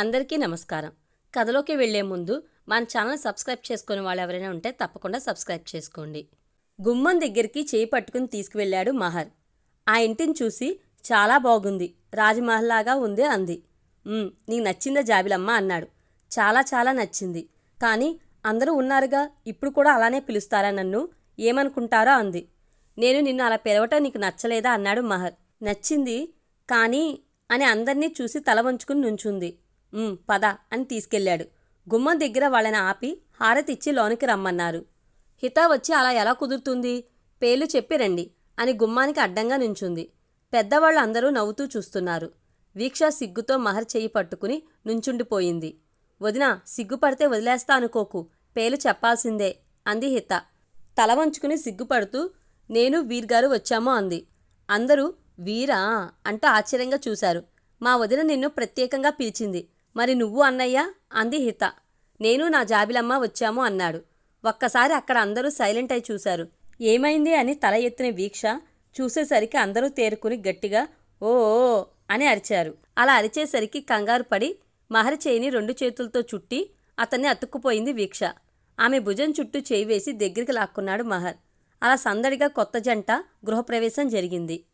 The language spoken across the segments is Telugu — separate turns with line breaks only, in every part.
అందరికీ నమస్కారం. కథలోకి వెళ్ళే ముందు మన ఛానల్ సబ్స్క్రైబ్ చేసుకుని వాళ్ళు ఎవరైనా ఉంటే తప్పకుండా సబ్స్క్రైబ్ చేసుకోండి. గుమ్మం దగ్గరికి చేయి పట్టుకుని తీసుకువెళ్ళాడు మహర్. ఆ ఇంటిని చూసి చాలా బాగుంది. రాజమహల్లాగా ఉంది అంది. నీకు నచ్చిందా జాబిలమ్మ అన్నాడు. చాలా చాలా నచ్చింది. కానీ అందరూ ఉన్నారుగా ఇప్పుడు కూడా అలానే పిలుస్తారా నన్ను? ఏమనుకుంటారో అంది. నేను నిన్ను అలా పిలవటం నీకు నచ్చలేదా అన్నాడు మహర్. నచ్చింది కానీ అని అందర్నీ చూసి తల వంచుకుని నుంచుంది. పద అని తీసుకెళ్ళాడు. గుమ్మం దగ్గర వాళ్ళని ఆపి హారతిచ్చి లోనికి రమ్మన్నారు. హితా వచ్చి అలా ఎలా కుదురుతుంది? పేర్లు చెప్పి రండి అని గుమ్మానికి అడ్డంగా నుంచుంది. పెద్దవాళ్ళు అందరూ నవ్వుతూ చూస్తున్నారు. వీక్ష సిగ్గుతో మహర్ చెయ్యి పట్టుకుని నుంచుండిపోయింది. వదిన సిగ్గుపడితే వదిలేస్తా అనుకోకు. పేర్లు చెప్పాల్సిందే అంది హిత. తల వంచుకుని సిగ్గుపడుతూ నేను వీర్గారు వచ్చామో అంది. అందరూ వీరా? అంటూ ఆశ్చర్యంగా చూశారు. మా వదిన నిన్ను ప్రత్యేకంగా పిలిచింది. మరి నువ్వు అన్నయ్య? అంది హిత. నేను నా జాబిలమ్మ వచ్చాము అన్నాడు. ఒక్కసారి అక్కడ అందరూ సైలెంట్ అయి చూశారు. ఏమైంది అని తల ఎత్తిన వీక్ష చూసేసరికి అందరూ తేరుకుని గట్టిగా ఓ అని అరిచారు. అలా అరిచేసరికి కంగారు పడి మహరి చేయిని రెండు చేతులతో చుట్టి అతన్ని అతుక్కుపోయింది వీక్ష. ఆమె భుజం చుట్టూ చేయి వేసి దగ్గరికి లాక్కున్నాడు మహర్. అలా సందడిగా కొత్త జంట గృహప్రవేశం జరిగింది.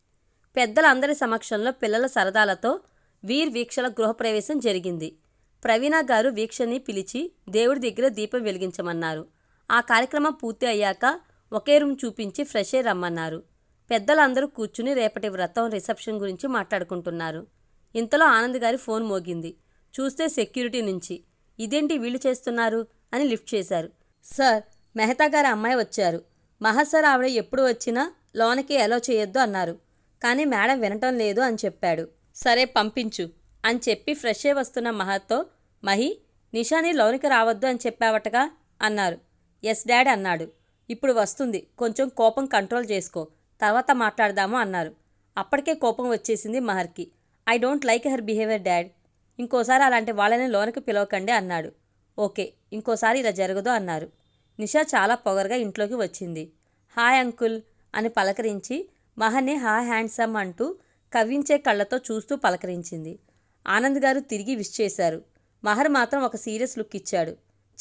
పెద్దలందరి సమక్షంలో పిల్లల సరదాలతో వీర్ వీక్షల గృహప్రవేశం జరిగింది. ప్రవీణ గారు వీక్షని పిలిచి దేవుడి దగ్గర దీపం వెలిగించమన్నారు. ఆ కార్యక్రమం పూర్తి అయ్యాక ఒకే రూమ్ చూపించి ఫ్రెష్ అయి రమ్మన్నారు. పెద్దలందరూ కూర్చుని రేపటి వ్రతం రిసెప్షన్ గురించి మాట్లాడుకుంటున్నారు. ఇంతలో ఆనంద్ గారి ఫోన్ మోగింది. చూస్తే సెక్యూరిటీ నుంచి ఇదేంటి వీళ్ళు చేస్తున్నారు? అని లిఫ్ట్ చేశారు. సార్ మెహతా గారి అమ్మాయి వచ్చారు. మహాసార్ ఆవిడ ఎప్పుడు వచ్చినా లోనకి ఎలా చేయొద్దు అన్నారు. కానీ మేడం వినటం లేదు అని చెప్పాడు. సరే పంపించు అని చెప్పి ఫ్రెష్ అయి వస్తున్న మహత్తో మహి నిషాని లోనికి రావద్దు అని చెప్పావటగా అన్నారు. ఎస్ డాడ్ అన్నాడు. ఇప్పుడు వస్తుంది. కొంచెం కోపం కంట్రోల్ చేసుకో. తర్వాత మాట్లాడదాము అన్నారు. అప్పటికే కోపం వచ్చేసింది మహర్కి. I don't like her behaviour dad. ఇంకోసారి అలాంటి వాళ్ళని లోనికి పిలవకండి అన్నాడు. ఓకే ఇంకోసారి ఇలా జరగదు అన్నారు. నిషా చాలా పొగరుగా ఇంట్లోకి వచ్చింది. హాయ్ అంకుల్ అని పలకరించి మహర్ని హాయ్ హ్యాండ్సమ్ అంటూ కవ్వించే కళ్ళతో చూస్తూ పలకరించింది. ఆనంద్ గారు తిరిగి విష్ చేశారు. మహర్ మాత్రం ఒక సీరియస్ లుక్ ఇచ్చాడు.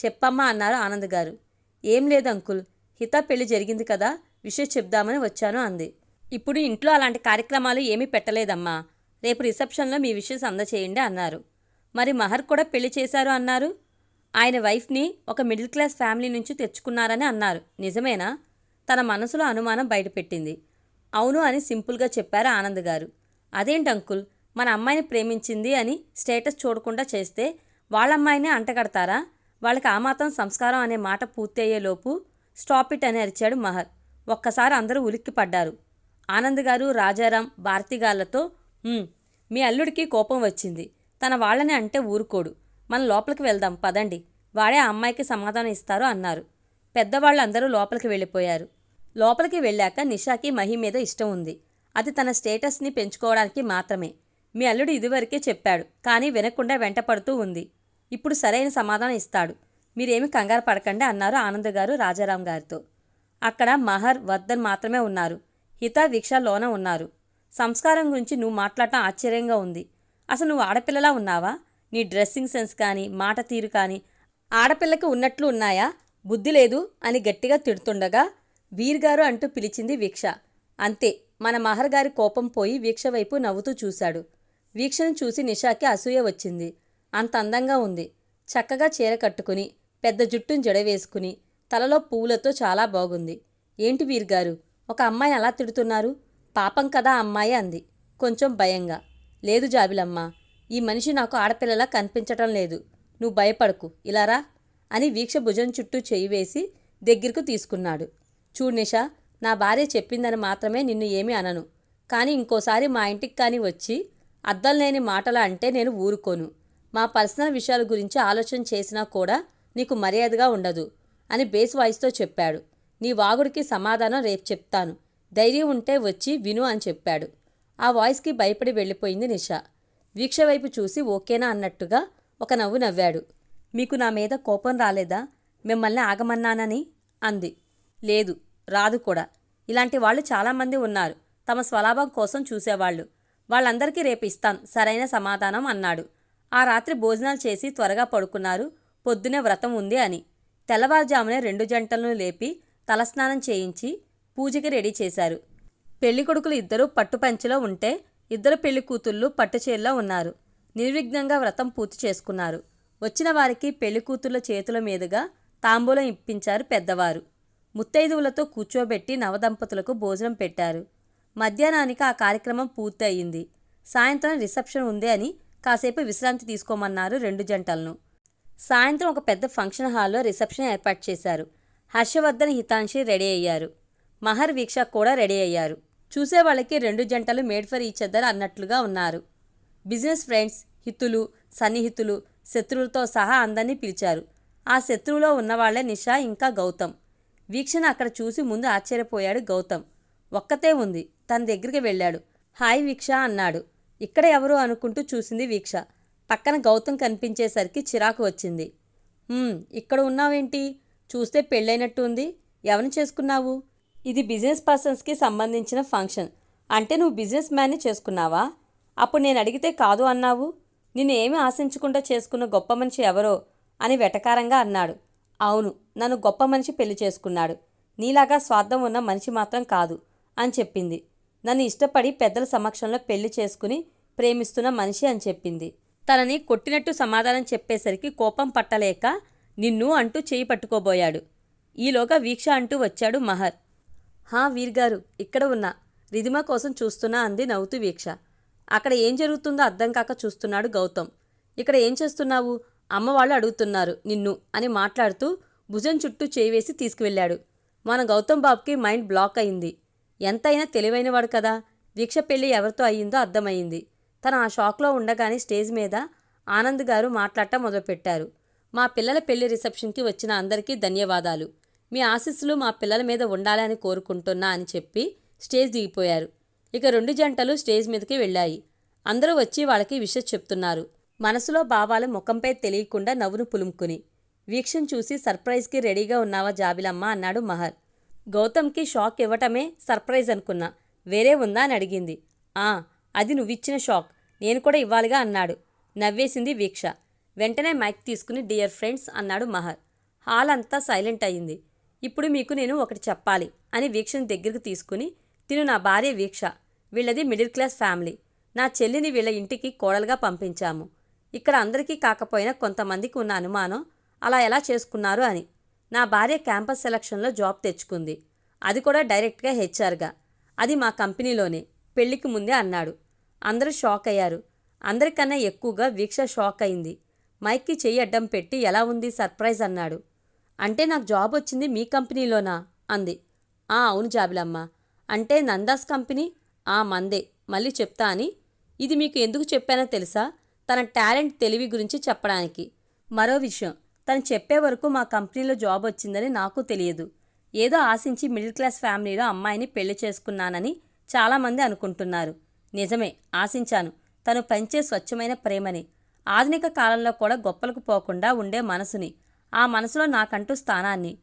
చెప్పమ్మా అన్నారు ఆనంద్ గారు. ఏం లేదు అంకుల్. హిత పెళ్ళి జరిగింది కదా. విషయం చెప్దామని వచ్చాను అంది. ఇప్పుడు ఇంట్లో అలాంటి కార్యక్రమాలు ఏమీ పెట్టలేదమ్మా. రేపు రిసెప్షన్లో మీ విషయం అందచేయండి అన్నారు. మరి మహర్ కూడా పెళ్ళి చేశారు అన్నారు? ఆయన వైఫ్ని ఒక మిడిల్ క్లాస్ ఫ్యామిలీ నుంచి తెచ్చుకున్నారని అన్నారు. నిజమేనా? తన మనసులో అనుమానం బయటపెట్టింది. అవును అని సింపుల్గా చెప్పారు ఆనంద్ గారు. అదేంటి అంకుల్? మన అమ్మాయిని ప్రేమించింది అని స్టేటస్ చూడకుండా చేస్తే వాళ్ళ అమ్మాయినే అంటగడతారా? వాళ్ళకి ఆ మాత్రం సంస్కారం అనే మాట పూర్తి అయ్యేలోపు స్టాప్ ఇట్ అని అరిచాడు మహర్. ఒక్కసారి అందరూ ఉలిక్కిపడ్డారు ఆనంద్ గారు రాజారాం భారతిగాళ్ళతో మీ అల్లుడికి కోపం వచ్చింది. తన వాళ్ళని అంటే ఊరుకోడు. మనం లోపలికి వెళ్దాం పదండి. వాడే ఆ అమ్మాయికి సమాధానం ఇస్తారు అన్నారు. పెద్దవాళ్ళందరూ లోపలికి వెళ్ళిపోయారు. లోపలికి వెళ్ళాక నిషాకి మహి మీద ఇష్టం ఉంది. అది తన స్టేటస్ని పెంచుకోవడానికి మాత్రమే. మీ అల్లుడు ఇదివరకే చెప్పాడు కానీ వినకుండా వెంటపడుతూ ఉంది. ఇప్పుడు సరైన సమాధానం ఇస్తాడు. మీరేమి కంగారు పడకండి అన్నారు ఆనంద్ గారు రాజారాం గారితో. అక్కడ మహర్ వర్ధన్ మాత్రమే ఉన్నారు. హిత వీక్ష లోన ఉన్నారు. సంస్కారం గురించి నువ్వు మాట్లాడటం ఆశ్చర్యంగా ఉంది. అసలు నువ్వు ఆడపిల్లలా ఉన్నావా? నీ డ్రెస్సింగ్ సెన్స్ కానీ మాట తీరు కానీ ఆడపిల్లకి ఉన్నట్లు ఉన్నాయా? బుద్ధి లేదు అని గట్టిగా తిడుతుండగా వీర్గారు అంటూ పిలిచింది వీక్ష. అంతే మన మహర్గారి కోపం పోయి వీక్ష వైపు నవ్వుతూ చూశాడు. వీక్షను చూసి నిషాకి అసూయ వచ్చింది. అంత అందంగా ఉంది. చక్కగా చీర కట్టుకుని పెద్ద జుట్టును జడవేసుకుని తలలో పువ్వులతో చాలా బాగుంది. ఏంటి వీర్గారు? ఒక అమ్మాయి అలా తిడుతున్నారు? పాపం కదా అమ్మాయి అంది. కొంచెం భయంగా. లేదు జాబిలమ్మ ఈ మనిషి నాకు ఆడపిల్లలా కనిపించటం లేదు. నువ్వు భయపడకు. ఇలారా అని వీక్ష భుజం చుట్టూ చేయి వేసి దగ్గరకు తీసుకున్నాడు. చూడు నిషా నా భార్య చెప్పిందని మాత్రమే నిన్ను ఏమీ అనను. కానీ ఇంకోసారి మా ఇంటికి కానీ వచ్చి అద్దం లేని మాటల అంటే నేను ఊరుకోను. మా పర్సనల్ విషయాల గురించి ఆలోచన చేసినా కూడా నీకు మర్యాదగా ఉండదు అని బేస్ వాయిస్తో చెప్పాడు. నీ వాగుడికి సమాధానం రేపు చెప్తాను. ధైర్యం ఉంటే వచ్చి విను అని చెప్పాడు. ఆ వాయిస్కి భయపడి వెళ్ళిపోయింది నిషా. వీక్ష వైపు చూసి ఓకేనా అన్నట్టుగా ఒక నవ్వు నవ్వాడు. మీకు నా మీద కోపం రాలేదా? మిమ్మల్ని ఆగమన్నానని అంది. లేదు. రాదు కూడా. ఇలాంటి వాళ్ళు చాలామంది ఉన్నారు. తమ స్వలాభం కోసం చూసేవాళ్ళు. వాళ్ళందరికీ రేపు ఇస్తాను సరైన సమాధానం అన్నాడు. ఆ రాత్రి భోజనాలు చేసి త్వరగా పడుకున్నారు. పొద్దునే వ్రతం ఉంది అని. తెల్లవారుజామునే రెండు జంటలను లేపి తలస్నానం చేయించి పూజకి రెడీ చేశారు. పెళ్ళి కొడుకులు ఇద్దరూ పట్టుపంచలో ఉంటే ఇద్దరు పెళ్ళి కూతుళ్ళు పట్టుచీరలో ఉన్నారు. నిర్విఘ్నంగా వ్రతం పూర్తి చేసుకున్నారు. వచ్చిన వారికి పెళ్ళి కూతుళ్ళ చేతుల మీదుగా తాంబూలం ఇప్పించారు పెద్దవారు. ముత్తైదువులతో కూర్చోబెట్టి నవదంపతులకు భోజనం పెట్టారు. మధ్యాహ్నానికి ఆ కార్యక్రమం పూర్తయింది. సాయంత్రం రిసెప్షన్ ఉంది అని కాసేపు విశ్రాంతి తీసుకోమన్నారు రెండు జంటలను. సాయంత్రం ఒక పెద్ద ఫంక్షన్ హాల్లో రిసెప్షన్ ఏర్పాటు చేశారు. హర్షవర్ధన్ హితాంషి రెడీ అయ్యారు. మహర్ వీక్ష కూడా రెడీ అయ్యారు. చూసేవాళ్ళకి రెండు జంటలు మేడ్ ఫర్ ఈచ్ అదర్ అన్నట్లుగా ఉన్నారు. బిజినెస్ ఫ్రెండ్స్ హితులు సన్నిహితులు శత్రువులతో సహా అందరినీ పిలిచారు. ఆ శత్రువులో ఉన్నవాళ్ళే నిషా ఇంకా గౌతమ్. వీక్షణ అక్కడ చూసి ముందు ఆశ్చర్యపోయాడు గౌతమ్. ఒక్కతే ఉంది. తన దగ్గరికి వెళ్ళాడు. హాయ్ వీక్ష అన్నాడు. ఇక్కడ ఎవరు అనుకుంటూ చూసింది వీక్ష. పక్కన గౌతమ్ కనిపించేసరికి చిరాకు వచ్చింది. ఇక్కడ ఉన్నావేంటి? చూస్తే పెళ్ళైనట్టు ఉంది ఎవరిని చేసుకున్నావు? ఇది బిజినెస్ పర్సన్స్కి సంబంధించిన ఫంక్షన్. అంటే నువ్వు బిజినెస్ మ్యాన్ని చేసుకున్నావా? అప్పుడు నేను అడిగితే కాదు అన్నావు. నిన్ను ఏమీ ఆశించకుండా చేసుకున్న గొప్ప మనిషి ఎవరో అని వెటకారంగా అన్నాడు. అవును. నన్ను గొప్ప మనిషి పెళ్ళి చేసుకున్నాడు. నీలాగా స్వార్థం ఉన్న మనిషి మాత్రం కాదు అని చెప్పింది. నన్ను ఇష్టపడి పెద్దల సమక్షంలో పెళ్ళి చేసుకుని ప్రేమిస్తున్న మనిషి అని చెప్పింది. తనని కొట్టినట్టు సమాధానం చెప్పేసరికి కోపం పట్టలేక నిన్ను అంటూ చేయి పట్టుకోబోయాడు. ఈలోగా వీక్ష అంటూ వచ్చాడు మహర్. హా వీర్గారు ఇక్కడ ఉన్నా. రిధిమ కోసం చూస్తున్నా అంది నవ్వుతూ వీక్ష. అక్కడ ఏం జరుగుతుందో అర్థం కాక చూస్తున్నాడు గౌతమ్. ఇక్కడ ఏం చేస్తున్నావు? అమ్మవాళ్ళు అడుగుతున్నారు నిన్ను అని మాట్లాడుతూ భుజం చుట్టూ చేయి వేసి తీసుకువెళ్ళాడు. మన గౌతమ్ బాబుకి మైండ్ బ్లాక్ అయింది. ఎంతైనా తెలివైనవాడు కదా. దీక్ష పెళ్ళి ఎవరితో అయ్యిందో అర్థమైంది తను ఆ షాక్లో ఉండగానే స్టేజ్ మీద ఆనంద్ గారు మాట్లాడటం మొదలుపెట్టారు. మా పిల్లల పెళ్ళి రిసెప్షన్కి వచ్చిన అందరికీ ధన్యవాదాలు. మీ ఆశీస్సులు మా పిల్లల మీద ఉండాలని కోరుకుంటున్నా అని చెప్పి స్టేజ్ దిగిపోయారు. ఇక రెండు జంటలు స్టేజ్ మీదకి వెళ్ళాయి. అందరూ వచ్చి వాళ్ళకి విషయం చెప్తున్నారు. మనసులో భావాలు ముఖంపై తెలియకుండా నవ్వును పులుముకుని. వీక్షణ చూసి సర్ప్రైజ్కి రెడీగా ఉన్నావా జాబిలమ్మ? అన్నాడు మహర్ గౌతమ్కి షాక్ ఇవ్వటమే సర్ప్రైజ్ అనుకున్నా. వేరే ఉందా అని అడిగింది. ఆ అది నువ్విచ్చిన షాక్. నేను కూడా ఇవ్వాలిగా అన్నాడు. నవ్వేసింది వీక్ష. వెంటనే మైక్ తీసుకుని డియర్ ఫ్రెండ్స్ అన్నాడు మహర్ హాల్ అంతా సైలెంట్ అయ్యింది. ఇప్పుడు మీకు నేను ఒకటి చెప్పాలి అని వీక్షణ దగ్గరికి తీసుకుని తిను నా భార్య వీక్ష. వీళ్ళది మిడిల్ క్లాస్ ఫ్యామిలీ. నా చెల్లిని వీళ్ళ ఇంటికి కోడలుగా పంపించాము. ఇక్కడ అందరికీ కాకపోయినా కొంతమందికి ఉన్న అనుమానం అలా ఎలా చేసుకున్నారు అని. నా భార్య క్యాంపస్ సెలక్షన్లో జాబ్ తెచ్చుకుంది. అది కూడా డైరెక్ట్గా హెచ్ఆర్గా. అది మా కంపెనీలోనే. పెళ్ళికి ముందే అన్నాడు. అందరూ షాక్ అయ్యారు. అందరికన్నా ఎక్కువగా వీక్ష షాక్ అయింది. మైక్కి చెయ్యి అడ్డం పెట్టి ఎలా ఉంది? సర్ప్రైజ్ అన్నాడు. అంటే నాకు జాబ్ వచ్చింది మీ కంపెనీలోనా? అంది. ఆ అవును జాబిలమ్మ. అంటే నందాస్ కంపెనీ? ఆ మందే. మళ్ళీ చెప్తా అని. ఇది మీకు ఎందుకు చెప్పానో తెలుసా? తన టాలెంట్ తెలివి గురించి చెప్పడానికి. మరో విషయం. తను చెప్పే వరకు మా కంపెనీలో జాబ్ వచ్చిందని నాకు తెలియదు. ఏదో ఆశించి మిడిల్ క్లాస్ ఫ్యామిలీలో అమ్మాయిని పెళ్ళి చేసుకున్నానని చాలామంది అనుకుంటున్నారు. నిజమే ఆశించాను. తను పెంచే స్వచ్ఛమైన ప్రేమని. ఆధునిక కాలంలో కూడా గొప్పలకు పోకుండా ఉండే మనసుని. ఆ మనసులో నాకంటూ స్థానాన్ని.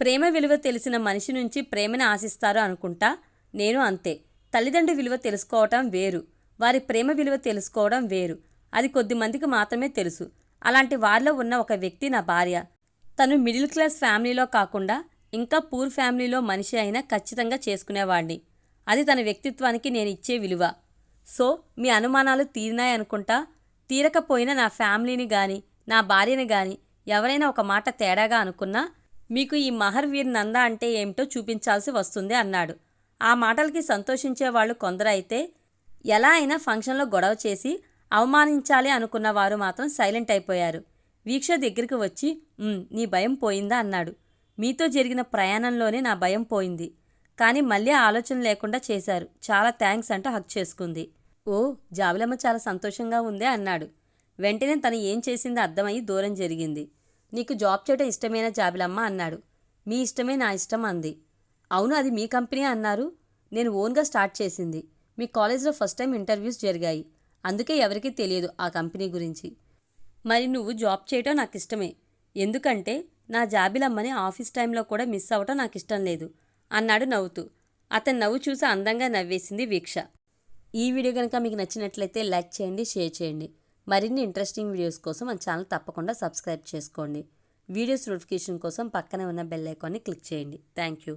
ప్రేమ విలువ తెలిసిన మనిషి నుంచి ప్రేమని ఆశిస్తారు అనుకుంటా? నేను అంతే. తల్లిదండ్రి విలువ తెలుసుకోవటం వేరు. వారి ప్రేమ విలువ తెలుసుకోవడం వేరు. అది కొద్ది మందికి మాత్రమే తెలుసు. అలాంటి వారిలో ఉన్న ఒక వ్యక్తి నా భార్య. తను మిడిల్ క్లాస్ ఫ్యామిలీలో కాకుండా ఇంకా పూర్ ఫ్యామిలీలో మనిషి అయినా ఖచ్చితంగా చేసుకునేవాడిని అది తన వ్యక్తిత్వానికి నేను ఇచ్చే విలువ. సో మీ అనుమానాలు తీరినాయనుకుంటా తీరకపోయినా నా ఫ్యామిలీని గాని నా భార్యని గాని ఎవరైనా ఒక మాట తేడాగా అనుకున్నా మీకు ఈ మహర్వీర్ నంద అంటే ఏమిటో చూపించాల్సి వస్తుంది అన్నాడు. ఆ మాటలకి సంతోషించేవాళ్ళు కొందరైతే ఎలా అయినా ఫంక్షన్లో గొడవ చేసి అవమానించాలి అనుకున్న వారు మాత్రం సైలెంట్ అయిపోయారు. వీక్ష దగ్గరికి వచ్చి నీ భయం పోయిందా? అన్నాడు. మీతో జరిగిన ప్రయాణంలోనే నా భయం పోయింది. కానీ మళ్ళీ ఆలోచన లేకుండా చేశారు. చాలా థ్యాంక్స్ అంటూ హక్ చేసుకుంది. ఓ జాబిలమ్మ చాలా సంతోషంగా ఉందే అన్నాడు. వెంటనే తను ఏం చేసిందో అర్థమయ్యి దూరం జరిగింది. నీకు జాబ్ చేయడం ఇష్టమైన జాబిలమ్మ? అన్నాడు. మీ ఇష్టమే నా ఇష్టం అంది. అవును అది మీ కంపెనీ అన్నారు. నేను ఓన్గా స్టార్ట్ చేసింది. మీ కాలేజ్లో ఫస్ట్ టైం ఇంటర్వ్యూస్ జరిగాయి. అందుకే ఎవరికీ తెలియదు ఆ కంపెనీ గురించి. మరి నువ్వు జాబ్ చేయటం నాకు ఇష్టమే ఎందుకంటే నా జాబిలమ్మని ఆఫీస్ టైంలో కూడా మిస్ అవ్వటం నాకు ఇష్టం లేదు. అన్నాడు నవ్వుతూ. అతను నవ్వు చూసి అందంగా నవ్వేసింది వీక్ష. ఈ వీడియో కనుక మీకు నచ్చినట్లయితే లైక్ చేయండి షేర్ చేయండి. మరిన్ని ఇంట్రెస్టింగ్ వీడియోస్ కోసం మన ఛానల్ తప్పకుండా సబ్స్క్రైబ్ చేసుకోండి. వీడియోస్ నోటిఫికేషన్ కోసం పక్కనే ఉన్న బెల్ ఐకాన్ని క్లిక్ చేయండి. Thank you.